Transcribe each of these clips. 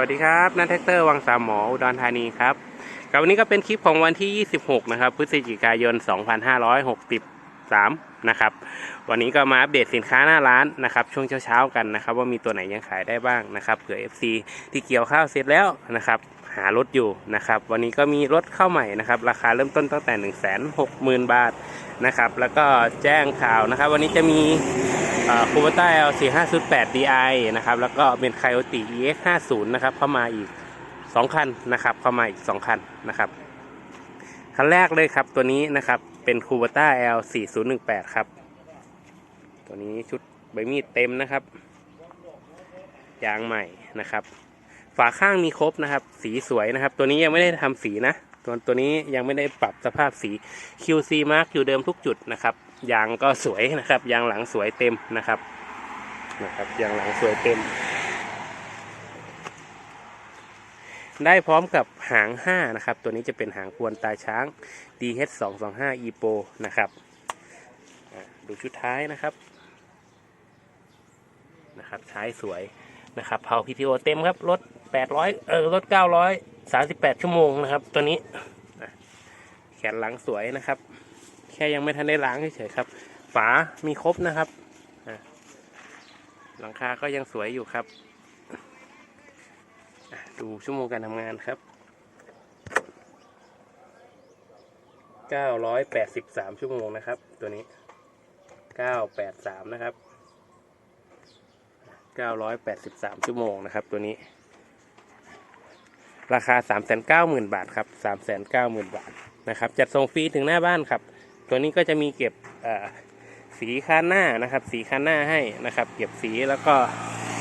วัสดีครับนัทแท็กเตอร์วังสามหมออุดรธานีครับกับวันนี้ก็เป็นคลิปของวันที่ 26 นะครับ พฤศจิกายน 2563 นะครับ วันนี้ก็มาอัปเดตสินค้าหน้าร้านนะครับ ช่วงเช้าๆกันนะครับ ว่ามีตัวไหนยังขายได้บ้างนะครับเผื่อ FC ที่เกี่ยวข้าวเสร็จแล้วนะครับ หารถอยู่นะครับ วันนี้ก็มีรถเข้าใหม่นะครับ ราคาเริ่มต้นตั้งแต่ 160,000 บาทนะครับ แล้วก็แจ้งข่าวนะครับ วันนี้จะมี คูเปต้า L 4 5 0 8 DI นะครับ แล้วก็เป็น Coyote EX 5 0นะครับ เข้ามาอีก 2 คันนะครับ เข้ามาอีก 2 คันนะครับ คันแรกเลยครับตัวนี้นะครับ เป็นคูเปต้า L 4 0 1 8 ครับ ตัวนี้ชุดใบมีดเต็มนะครับ ยางใหม่นะครับ ฝาข้างมีครบนะครับ สีสวยนะครับ ตัวนี้ยังไม่ได้ทำสีนะ ตัวตัวนี้ยังไม่ได้ปรับสภาพสี QC Mark อยู่เดิมทุกจุดนะครับ ยางก็สวยนะครับ ยางหลังสวยเต็มนะครับนะครับยางหลังสวยเต็ม ได้พร้อมกับหาง 5 นะครับ ตัวนี้จะเป็นหางควนตาช้าง DH 2 2 5 EPO นะครับดูชุดท้ายนะครับนะครับท้ายสวยนะครับเผา PTO เต็มครับรถ800เออรถ938 ชั่วโมงนะครับ ตัวนี้แขนหลังสวยนะครับ แค่ยังไม่ทันได้ล้างเฉยๆครับ ฝามีครบนะครับหลังคาก็ยังสวยอยู่ครับ ดูชั่วโมงการทำงานครับ 983 ชั่วโมงนะครับ ตัวนี้ 983 นะครับ 983 ชั่วโมงนะครับ ตัวนี้ ราคา 390,000 บาทครับ 390,000 บาทนะครับ จัดส่งฟรีถึงหน้าบ้านครับ ตัวนี้ก็จะมีเก็บสีคันหน้านะครับ สีคันหน้าให้นะครับ เก็บสีแล้วก็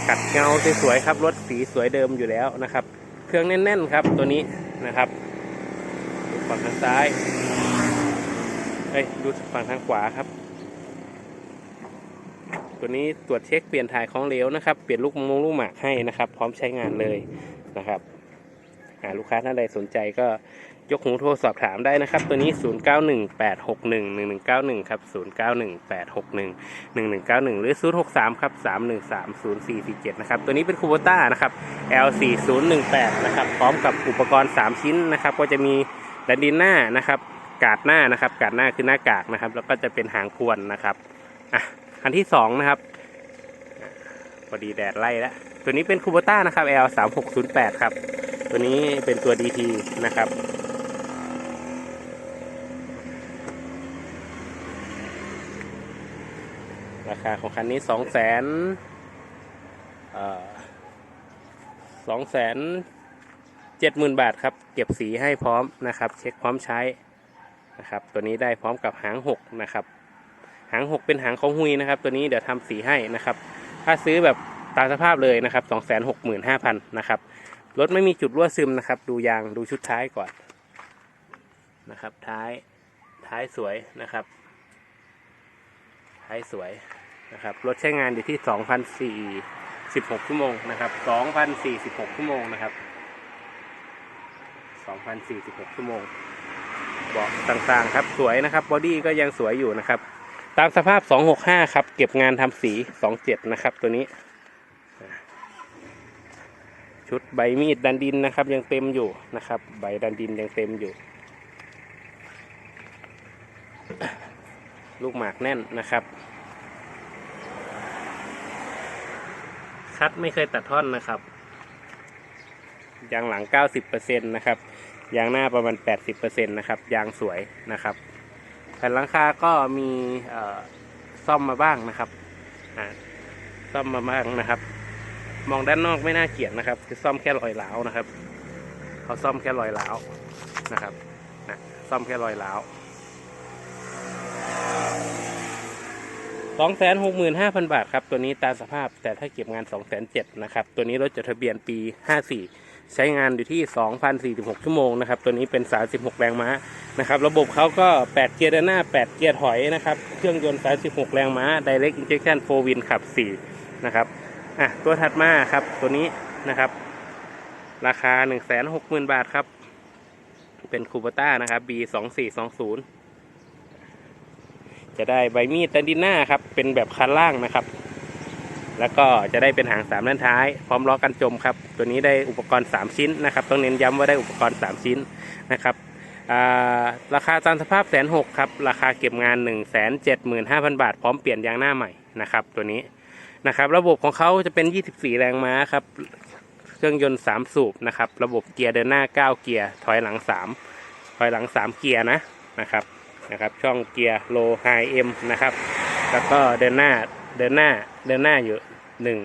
ขัดเงาสวยๆครับรถสีสวยเดิมอยู่แล้วนะครับ เครื่องแน่นๆครับตัวนี้นะครับดูฝั่งทางซ้ายเอ้ยดูฝั่งทางขวาครับ ตัวนี้ตรวจเช็คเปลี่ยนถ่ายของเหลวนะครับ เปลี่ยนลูกมงลูกหมากให้นะครับ พร้อมใช้งานเลยนะครับหาลูกค้าท่านใดสนใจก็ ยกหูโทรสอบถามได้นะครับ ตัวนี้ 0918611191 ครับ 0918611191 หรือ 063 ครับ 3130447 นะครับ ตัวนี้เป็นคูโบต้านะครับ L4018 นะครับ พร้อมกับอุปกรณ์ 3 ชิ้นนะครับ ก็จะมีดันดินหน้านะครับ กาดหน้านะครับ กาดหน้าคือหน้ากากนะครับ แล้วก็จะเป็นหางพวนนะครับอะคันที่สองนะครับพอดีแดดไล่แล้ว ตัวนี้เป็นคูโบต้านะครับ L 3 6 0 8 ครับ ตัวนี้เป็นตัว DT นะครับ ราคาของคันนี้สองแสนสองแสนเจ็ดหมื่นบาทครับ เก็บสีให้พร้อมนะครับ เช็คพร้อมใช้นะครับ ตัวนี้ได้พร้อมกับหางหกนะครับ หางหกเป็นหางของฮุยนะครับ ตัวนี้เดี๋ยวทำสีให้นะครับ ถ้าซื้อแบบตามสภาพเลยนะครับสองแสนหกหมื่นห้าพันนะครับ รถไม่มีจุดรั่วซึมนะครับ ดูยางดูชุดท้ายก่อนนะครับ ท้ายท้ายสวยนะครับ ท้ายสวยนะครับรถใช้งานอยู่ที่สองพันสี่สิบหกชั่วโมงนะครับสองพันสี่สิบหกชั่วโมงนะครับสองพันสี่สิบหกชั่วโมงเบาะต่างๆ ครับสวยนะครับบอดี้ก็ยังสวยอยู่นะครับ ตามสภาพ 265 ครับ เก็บงานทำสี 27 นะครับ ตัวนี้ ชุดใบมีดดันดินนะครับ ยังเต็มอยู่นะครับ ใบดันดินยังเต็มอยู่ ลูกหมากแน่นนะครับ คัดไม่เคยตัดท่อนนะครับยางหลัง 90%นะครับยางหน้าประมาณ 80%นะครับยางสวยนะครับแผ่นหลังคาก็มีซ่อมมาบ้างนะครับซ่อมมาบ้างนะครับ มองด้านนอกไม่น่าเกลียดนะครับคือซ่อมแค่รอยร้าวนะครับเขาซ่อมแค่รอยร้าวนะครับนะซ่อมแค่รอยร้าว สองแสนหกหมื่นห้าพันบาทครับ ตัวนี้ตามสภาพแต่ถ้าเก็บงานสองแสนเจ็ดนะครับ ตัวนี้รถจดทะเบียนปีห้าสี่ใช้งานอยู่ที่สองพันสี่สิบหกชั่วโมงนะครับ ตัวนี้เป็นสามสิบหกแรงม้านะครับ ระบบเขาก็8เกียร์ด้านหน้า8เกียร์ถอยนะครับ เครื่องยนต์36แรงม้า Direct Injection 4 Win ขับ4นะครับอะตัวถัดมาครับตัวนี้นะครับ ราคา160,000บาทครับ เป็นคูปต้านะครับ B 2 4 2 0 จะได้ใบมีดดันดินหน้าครับ เป็นแบบคันล่างนะครับ แล้วก็จะได้เป็นหางสามด้านท้าย พร้อมล้อกันจมครับ ตัวนี้ได้อุปกรณ์ 3 ชิ้นนะครับ ต้องเน้นย้ำว่าได้อุปกรณ์ 3 ชิ้นนะครับราคาตามสภาพแสนหกครับ ราคาเก็บงาน 1 7 5 0 0 0 บาท พร้อมเปลี่ยนยางหน้าใหม่นะครับ ตัวนี้นะครับ ระบบของเขาจะเป็น 24 แรงม้าครับ เครื่องยนต์ 3 สูบนะครับ ระบบเกียร์เดินหน้า 9 เกียร์ ถอยหลัง 3 ถอยหลัง 3 เกียร์นะนะครับ นะครับ ช่องเกียร์โลไฮเอ็มนะครับ แล้วก็เดินหน้าเดินหน้าเดินหน้าอยู่หนึ่ง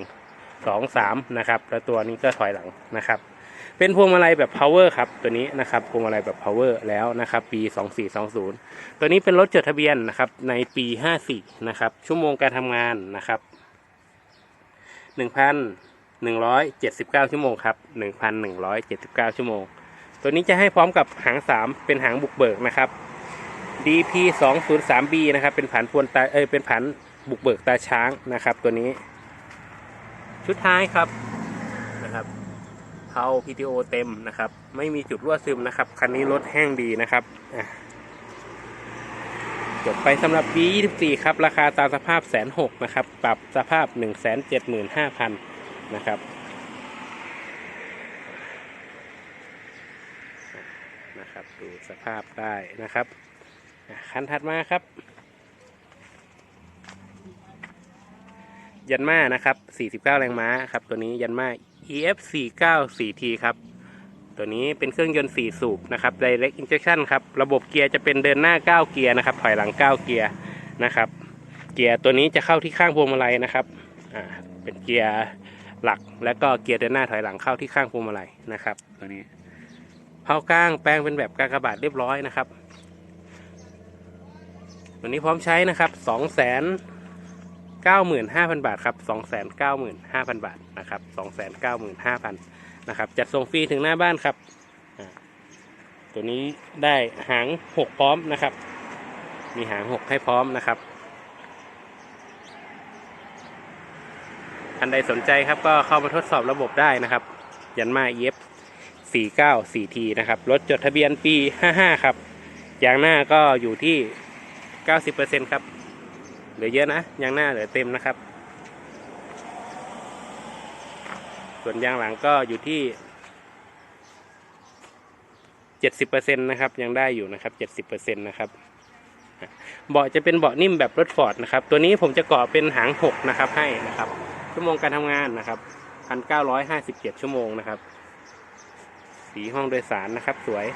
สองสามนะครับแล้วตัวนี้ก็ถอยหลังนะครับ เป็นพวงมาลัยแบบ power ครับตัวนี้นะครับพวงมาลัยแบบ power แล้วนะครับปี 2420 ตัวนี้เป็นรถจดทะเบียนนะครับในปี 54 นะครับ ชั่วโมงการทำงานนะครับ 1,179 ชั่วโมงครับ 1,179 ชั่วโมง ตัวนี้จะให้พร้อมกับหาง 3 เป็นหางบุกเบิกนะครับ DP 2 0 3 B นะครับ เป็นผันพวนตาเอยเป็นผันบุกเบิกตาช้างนะครับ ตัวนี้ ชุดท้ายครับนะครับเผา PTO เต็มนะครับ ไม่มีจุดรั่วซึมนะครับ คันนี้รถแห้งดีนะครับจบไปสำหรับ B 2 4 ครับ ราคาตามสภาพแสนหกนะครับ ปรับสภาพ 1 7 5 0 0 0 นะครับนะครับ ดูสภาพได้นะครับ คันถัดมาครับ ยันมานะครับ 49 แรงม้าครับ ตัวนี้ยันมา EF 494T ครับ ตัวนี้เป็นเครื่องยนต์ 4 สูบนะครับ Direct Injection ครับ ระบบเกียร์จะเป็นเดินหน้า 9 เกียร์นะครับ ถอยหลัง 9 เกียร์นะครับ เกียร์ตัวนี้จะเข้าที่ข้างพวงมาลัยนะครับ อ่า เป็นเกียร์หลัก แล้วก็เกียร์เดินหน้าถอยหลังเข้าที่ข้างพวงมาลัยนะครับ ตัวนี้เผากลางแปลงเป็นแบบกากบาทเรียบร้อยนะครับ วันนี้พร้อมใช้นะครับสองแสนเก้าหมื่นห้าพันบาทครับสองแสนเก้าหมื่นห้าพันบาทนะครับสองแสนเก้าหมื่นห้าพันนะครับ จัดส่งฟรีถึงหน้าบ้านครับ ตัวนี้ได้หางหกพร้อมนะครับ มีหางหกให้พร้อมนะครับอันใดสนใจครับก็เข้ามาทดสอบระบบได้นะครับ ยันมา EF 49 4T นะครับ รถจดทะเบียนปี 55 ครับ ยางหน้าก็อยู่ที่ 90%ครับเหลือเยอะนะยางหน้าเหลือเต็มนะครับ ส่วนยางหลังก็อยู่ที่70%นะครับยังได้อยู่นะครับ70%นะครับเบาะจะเป็นเบาะนิ่มแบบรถฟอร์ดนะครับตัวนี้ผมจะก่อเป็นหาง6นะครับให้นะครับ ชั่วโมงการทำงานนะครับ1,957ชั่วโมงนะครับ สีห้องโดยสารนะครับ สวย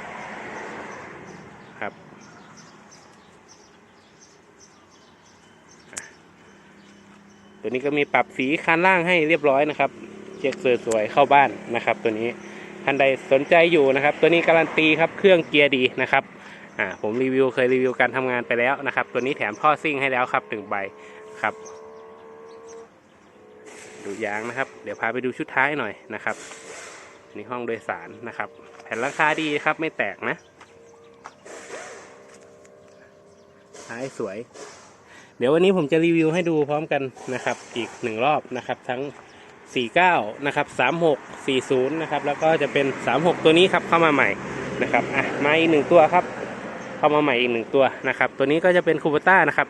ครับ ตัวนี้ก็มีปรับสีคันล่างให้เรียบร้อยนะครับเช็คสวยๆเข้าบ้านนะครับ ตัวนี้ท่านใดสนใจอยู่นะครับ ตัวนี้การันตีครับเครื่องเกียร์ดีนะครับอ่าผมรีวิวเคยรีวิวการทำงานไปแล้วนะครับ ตัวนี้แถมท่อซิ่งให้แล้วครับหนึ่งใบครับ ดูยางนะครับ เดี๋ยวพาไปดูชุดท้ายหน่อยนะครับนี่ห้องโดยสารนะครับ แผ่นราคาดีครับไม่แตกนะท้ายสวย เดี๋ยววันนี้ผมจะรีวิวให้ดูพร้อมกันนะครับอีกหนึ่งรอบนะครับทั้ง 49 นะครับ 36 40 นะครับแล้วก็จะเป็น 36 ตัวนี้ครับเข้ามาใหม่นะครับอะมาอีกหนึ่งตัวครับ เข้ามาใหม่อีกหนึ่งตัวนะครับตัวนี้ก็จะเป็นคูปต้านะครับ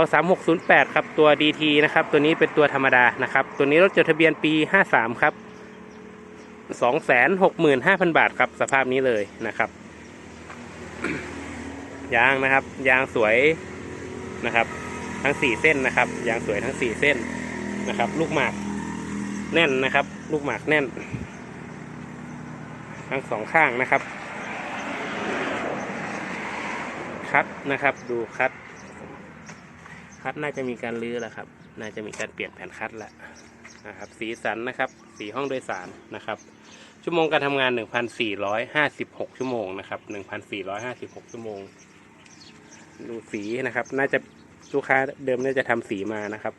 L 3 6 0 8ครับตัว DT นะครับตัวนี้เป็นตัวธรรมดานะครับตัวนี้รถจดทะเบียนปี 53 ครับ 265,000 บาทครับสภาพนี้เลยนะครับยางนะครับยางสวยนะครับ ทั้ง 4 เส้นนะครับยางสวยทั้ง 4 เส้นนะครับ ลูกหมากแน่นนะครับ ลูกหมากแน่น ทั้งสองข้างนะครับ คัดนะครับดูคัด คัดน่าจะมีการลื้อแล้วครับ น่าจะมีการเปลี่ยนแผ่นคัดแล้วนะครับ สีสันนะครับสีห้องโดยสารนะครับ ชั่วโมงการทำงาน 1,456 ชั่วโมงนะครับ 1,456 ชั่วโมง ดูสีนะครับ น่าจะ ลูกค้าเดิมน่าจะทำสีมานะครับ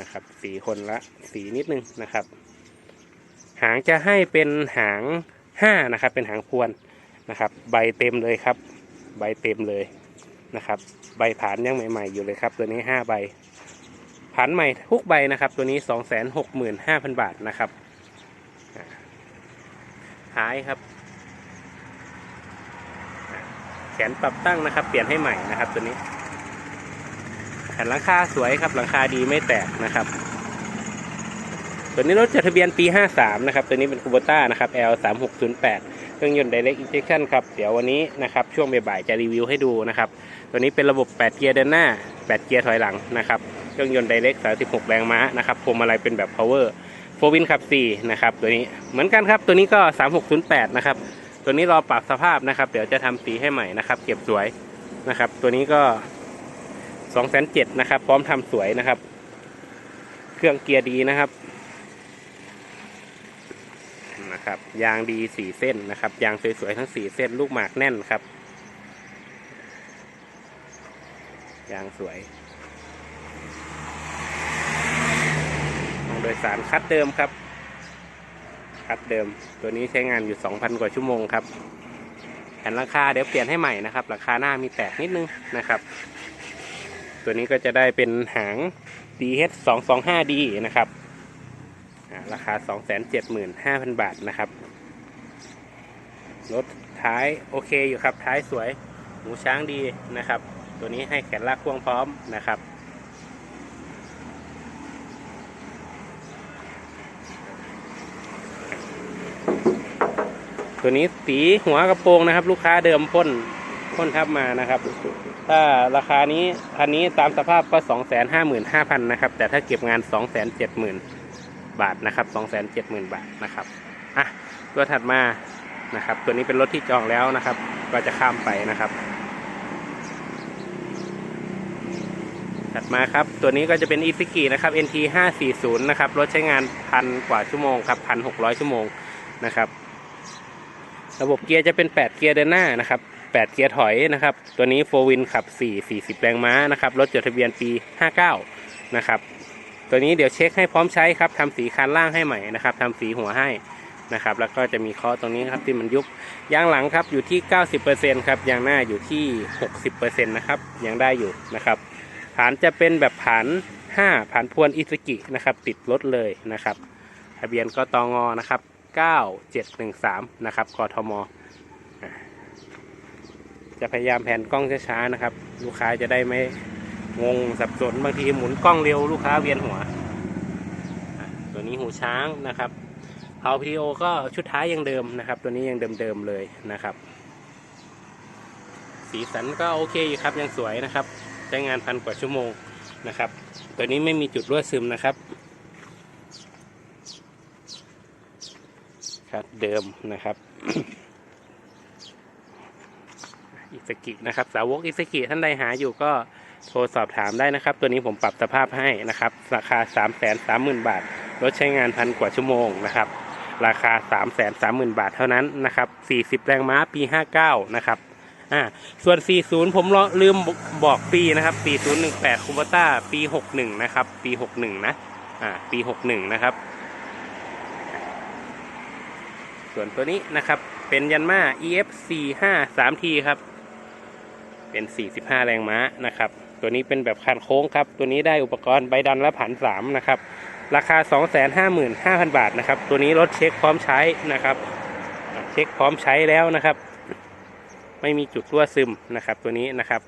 นะครับ สีคนละสีนิดนึงนะครับ หางจะให้เป็นหางห้านะครับ เป็นหางพวนนะครับ ใบเต็มเลยครับ ใบเต็มเลยนะครับ ใบผานยังใหม่ ๆ อยู่เลยครับ ตัวนี้ห้าใบผานใหม่ทุกใบนะครับ ตัวนี้สองแสนหกหมื่นห้าพันบาทนะครับอะท้ายครับแขนปรับตั้งนะครับ เปลี่ยนให้ใหม่นะครับตัวนี้ ผ่นหลังคาสวยครับหลังคาดีไม่แตกนะครับ ตัวนี้รถจดทะเบียนปี 53 นะครับ ตัวนี้เป็นคูโบต้านะครับ L 3 6 0 8เครื่องยนต์ Direct Injection ครับ เดี๋ยววันนี้นะครับ ช่วงบ่ายๆจะรีวิวให้ดูนะครับ ตัวนี้เป็นระบบ 8 เกียร์เดินหน้า 8 เกียร์ถอยหลังนะครับ เครื่องยนต์ Direct 36 แรงม้านะครับพวงมาลัยเป็นแบบ Power โฟวินขับ4นะครับตัวนี้เหมือนกันครับตัวนี้ก็ 3608 นะครับ ตัวนี้รอปรับสภาพนะครับ เดี๋ยวจะทำสีให้ใหม่นะครับ เก็บสวยนะครับ ตัวนี้ก็ 207,000นะครับ พร้อมทำสวยนะครับ เครื่องเกียร์ดีนะครับนะครับ ยางดีสี่เส้นนะครับ ยางสวยๆทั้งสี่เส้น ลูกหมากแน่นครับ ยางสวยโดยสารคัดเดิมครับ คัดเดิม ตัวนี้ใช้งานอยู่ 2,000 กว่าชั่วโมงครับแผ่นราคาเดี๋ยวเปลี่ยนให้ใหม่นะครับ ราคาหน้ามีแตกนิดนึงนะครับ ตัวนี้ก็จะได้เป็นหาง DH 2 2 5 D นะครับอ่าราคา 275,000 บาทนะครับรถท้ายโอเคอยู่ครับ ท้ายสวยหมูช้างดีนะครับ ตัวนี้ให้แขนลากพ่วงพร้อมนะครับ ตัวนี้สีหัวกระโปรงนะครับ ลูกค้าเดิมพ่นพ่นทับมานะครับ ถ้าราคานี้คันนี้ตามสภาพก็255,000นะครับ แต่ถ้าเก็บงาน 270,000 บาทนะครับ 270,000 บาทนะครับ อะ ตัวถัดมานะครับ ตัวนี้เป็นรถที่จองแล้วนะครับ ก็จะข้ามไปนะครับ ถัดมาครับ ตัวนี้ก็จะเป็นอีซิกินะครับ NT 540นะครับ รถใช้งานพันกว่าชั่วโมงครับพันหกร้อยชั่วโมงนะครับ ระบบเกียร์จะเป็น 8 เกียร์เดินหน้านะครับ 8 เกียร์ถอยนะครับ ตัวนี้โฟวินขับ 4 40 แรงม้านะครับ รถจดทะเบียนปี 59 นะครับ ตัวนี้เดี๋ยวเช็คให้พร้อมใช้ครับทำสีคันล่างให้ใหม่นะครับทำสีหัวให้นะครับ แล้วก็จะมีเคอตรงนี้ครับที่มันยุบยางหลังครับอยู่ที่ 90%ครับยางหน้าอยู่ที่ 60%นะครับยังได้อยู่นะครับ ฐานจะเป็นแบบผัน5ผันพวนอิสกินะครับ ติดรถเลยนะครับ ทะเบียนก็ตองอนะครับ 9713 นะครับกทม จะพยายามแผนกล้องช้าๆนะครับ ลูกค้าจะได้ไม่งงสับสนบางทีหมุนกล้องเร็วลูกค้าเวียนหัว ตัวนี้หูช้างนะครับเผาพีดีโอก็ชุดท้ายยังเดิมนะครับ ตัวนี้ยังเดิมๆเลยนะครับ สีสันก็โอเคอยู่ครับยังสวยนะครับใช้งานพันกว่าชั่วโมงนะครับ ตัวนี้ไม่มีจุดรั่วซึมนะครับครับเดิมนะครับ สกินะครับ สาวกอิสกิท่านใดหาอยู่ก็โทรสอบถามได้นะครับ ตัวนี้ผมปรับสภาพให้นะครับ ราคา 3 3 0 0 0 0 บาทรถใช้งานพันกว่าชั่วโมงนะครับ ราคา 3 3 0 0 0 0 บาทเท่านั้นนะครับ 40 แรงม้าปี 59 นะครับอ่าส่วน 40 ผมลืมบอกปีนะครับ 4018คูเบต้าปี 61 นะครับ ปี 61 นะอ่าปี 61 นะครับ ส่วนตัวนี้นะครับเป็นยันมา EF 4 5 3 T ครับ เป็น 45 แรงม้านะครับ ตัวนี้เป็นแบบคันโค้งครับ ตัวนี้ได้อุปกรณ์ใบดันและผันสามนะครับ ราคา 255,000 บาทนะครับ ตัวนี้รถเช็คพร้อมใช้นะครับ เช็คพร้อมใช้แล้วนะครับ ไม่มีจุดรั่วซึมนะครับ ตัวนี้นะครับ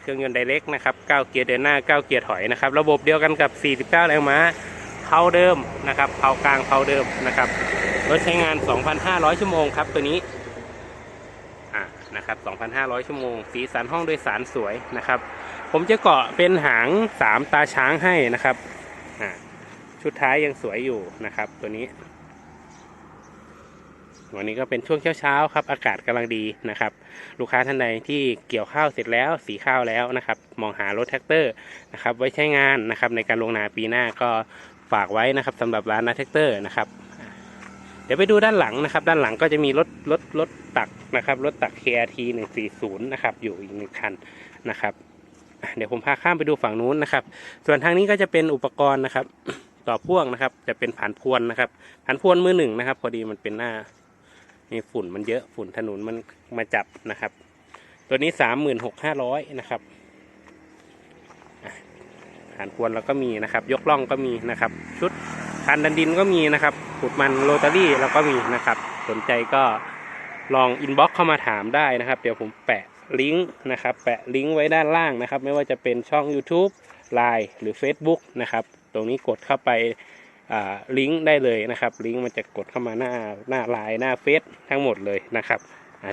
เครื่องยนต์ไดเรกนะครับ 9 เกียร์เดินหน้า 9 เกียร์ถอยนะครับ ระบบเดียวกันกับ 49 แรงม้าเผาเดิมนะครับเผากลางเผาเดิมนะครับ รถใช้งาน 2,500 ชั่วโมงครับตัวนี้ นะครับ 2,500 ชั่วโมง สีสันห้องโดยสารสวยนะครับ ผมจะเกาะเป็นหาง 3 ตาช้างให้นะครับ ชุดท้ายยังสวยอยู่นะครับ ตัวนี้ วันนี้ก็เป็นช่วงเช้าๆครับ อากาศกำลังดีนะครับ ลูกค้าท่านใดที่เกี่ยวข้าวเสร็จแล้ว สีข้าวแล้วนะครับ มองหารถแท็กเตอร์นะครับ ไว้ใช้งานนะครับ ในการลงนาปีหน้าก็ฝากไว้นะครับสำหรับร้านนาแท็กเตอร์นะครับ ดี๋ยวไปดูด้านหลังนะครับ ด้านหลังก็จะมีรถรถรถตักนะครับรถตัก KRT 140นะครับอยู่อีกหนึ่งคันนะครับเดี๋ยวผมพาข้ามไปดูฝั่งนู้นนะครับ ส่วนทางนี้ก็จะเป็นอุปกรณ์นะครับ ต่อพ่วงนะครับ จะเป็นผ่านพวนนะครับผ่านพวนมือหนึ่งนะครับ พอดีมันเป็นหน้ามีฝุ่นมันเยอะฝุ่นถนนมันมาจับนะครับ ตัวนี้สามหมื่นหกห้าร้อยนะครับผ่านพวนเราก็มีนะครับ ยกล่องก็มีนะครับ ชุด คันดันดินก็มีนะครับขุดมันโรตารี่เราก็มีนะครับ สนใจก็ลองอินบ็อกเข้ามาถามได้นะครับ เดี๋ยวผมแปะลิงก์นะครับ แปะลิงก์ไว้ด้านล่างนะครับ ไม่ว่าจะเป็นช่อง YouTube Line หรือ Facebook นะครับ ตรงนี้กดเข้าไปอ่าลิงก์ได้เลยนะครับ ลิงก์มันจะกดเข้ามาหน้าหน้าไลน์หน้าเฟซทั้งหมดเลยนะครับ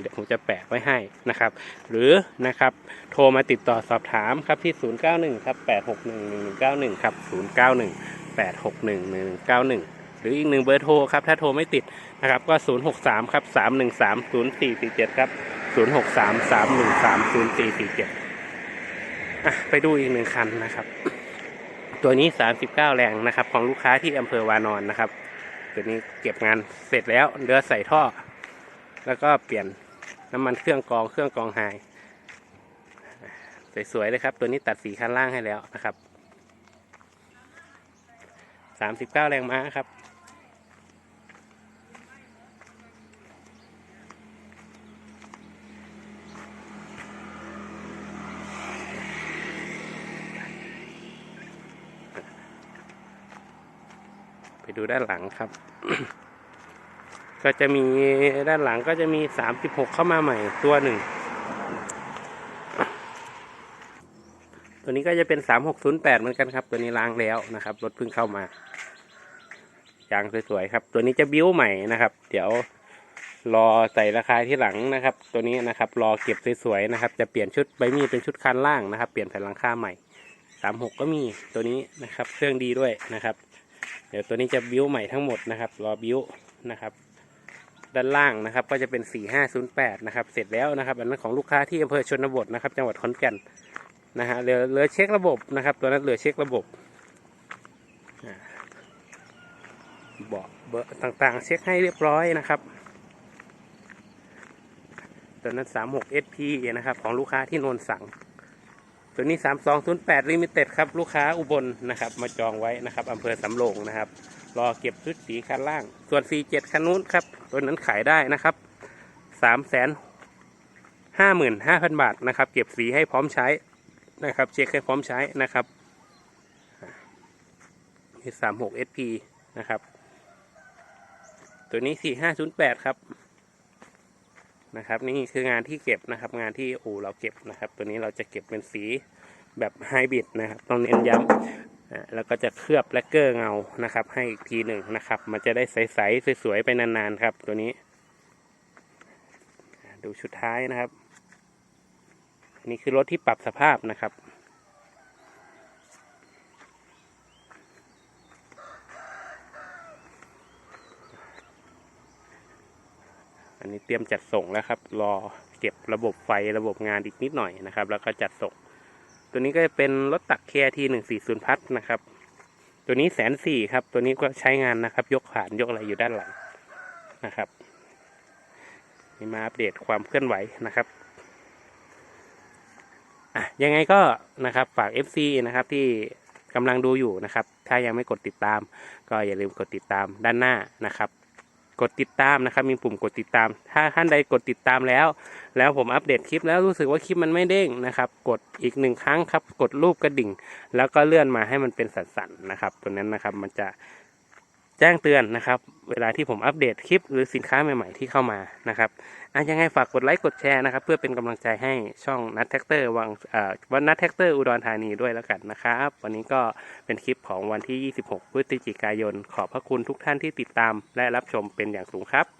เดี๋ยวผมจะแปะไว้ให้นะครับ หรือนะครับโทรมาติดต่อสอบถามครับที่ 091ครับ8611191ครับ091 8611191 หรืออีกหนึ่งเบอร์โทรครับ ถ้าโทรไม่ติดนะครับ ก็ 063 ครับ 313 0447 ครับ 063 313 0447อะไปดูอีกหนึ่งคันนะครับ ตัวนี้ 39 แรงนะครับ ของลูกค้าที่อำเภอวานอนนะครับ ตัวนี้เก็บงานเสร็จแล้วเดือใส่ท่อ แล้วก็เปลี่ยนน้ำมันเครื่องกองเครื่องกองไฮสวยๆเลยครับ ตัวนี้ตัดสีคันล่างให้แล้วนะครับ 39แรงม้าครับ ไปดูด้านหลังครับ ก็จะมีด้านหลังก็จะมี36เข้ามาใหม่ตัวหนึ่ง ตัวนี้ก็จะเป็น3608เหมือนกันครับ ตัวนี้ล้างแล้วนะครับ รถเพิ่งเข้ามายางสวยๆครับ ตัวนี้จะบิ้วใหม่นะครับ เดี๋ยวรอใส่ราคาที่หลังนะครับ ตัวนี้นะครับ รอเก็บสวยๆนะครับ จะเปลี่ยนชุดใบมีดเป็นชุดคันล่างนะครับ เปลี่ยนแผ่นหลังคาใหม่36ก็มีตัวนี้นะครับ เครื่องดีด้วยนะครับ เดี๋ยวตัวนี้จะบิ้วใหม่ทั้งหมดนะครับ รอบิ้วนะครับ ด้านล่างนะครับ ก็จะเป็น 4508 นะครับ เสร็จแล้วนะครับ อันนั้นของลูกค้าที่อำเภอชนบทนะครับ จังหวัดขอนแก่น นะฮะเหลือเหลือเช็คระบบนะครับ ตัวนั้นเหลือเช็คระบบเบาะเบอร์ต่างๆ เช็คให้เรียบร้อยนะครับตัวนั้น 36 SP นะครับ ของลูกค้าที่นนสั่ง ตัวนี้ 3208 Limited ครับ ลูกค้าอุบลนะครับ มาจองไว้นะครับอำเภอสำโรงนะครับ รอเก็บชุดสีคันล่าง ส่วน 47 คันนู้นครับ ตัวนั้นขายได้นะครับ 3 5 5 0 0 0 บาทนะครับ เก็บสีให้พร้อมใช้ นะครับ เช็คให้พร้อมใช้นะครับนี่36 SP นะครับ ตัวนี้ 4508 ครับ นะครับ นี่คืองานที่เก็บนะครับ งานที่อู่เราเก็บนะครับ ตัวนี้เราจะเก็บเป็นสีแบบไฮบริดนะครับ ต้องเน้นย้ำแล้วก็จะเคลือบแลกเกอร์เงานะครับ ให้อีกทีหนึ่งนะครับ มันจะได้ใสๆสวยๆไปนานๆครับ ตัวนี้ ดูชุดท้ายนะครับ นนี่คือรถที่ปรับสภาพนะครับอันนี้เตรียมจัดส่งแล้วครับ รอเก็บระบบไฟระบบงานอีกนิดหน่อยนะครับ แล้วก็จัดส่ง ตัวนี้ก็จะเป็นรถตักเคทีหนึ่งสี่ศูนย์พัทนะครับ ตัวนี้แสนสี่ครับ ตัวนี้ก็ใช้งานนะครับ ยกผ่านยกอะไรอยู่ด้านหลังนะครับ นี่มาอัปเดตความเคลื่อนไหวนะครับ อะยังไงก็นะครับฝาก FC นะครับที่กำลังดูอยู่นะครับ ถ้ายังไม่กดติดตาม ก็อย่าลืมกดติดตามด้านหน้านะครับ กดติดตามนะครับ มีปุ่มกดติดตาม ถ้าท่านใดกดติดตามแล้ว แล้วผมอัปเดตคลิปแล้วรู้สึกว่าคลิปมันไม่เด้งนะครับ กดอีกหนึ่งครั้งครับ กดรูปกระดิ่ง แล้วก็เลื่อนมาให้มันเป็นสันๆนะครับ ตัวนั้นนะครับมันจะ แจ้งเตือนนะครับ เวลาที่ผมอัปเดตคลิปหรือสินค้าใหม่ๆที่เข้ามานะครับอายังไงฝากกดไลค์กดแชร์นะครับ เพื่อเป็นกำลังใจให้ช่องนัทแท็กเตอร์วังวันนัทแท็กเตอร์อุดรธานีด้วยแล้วกันนะครับ วันนี้ก็เป็นคลิปของวันที่ 26 พฤศจิกายน ขอบพระคุณทุกท่านที่ติดตามและรับชมเป็นอย่างสูงครับ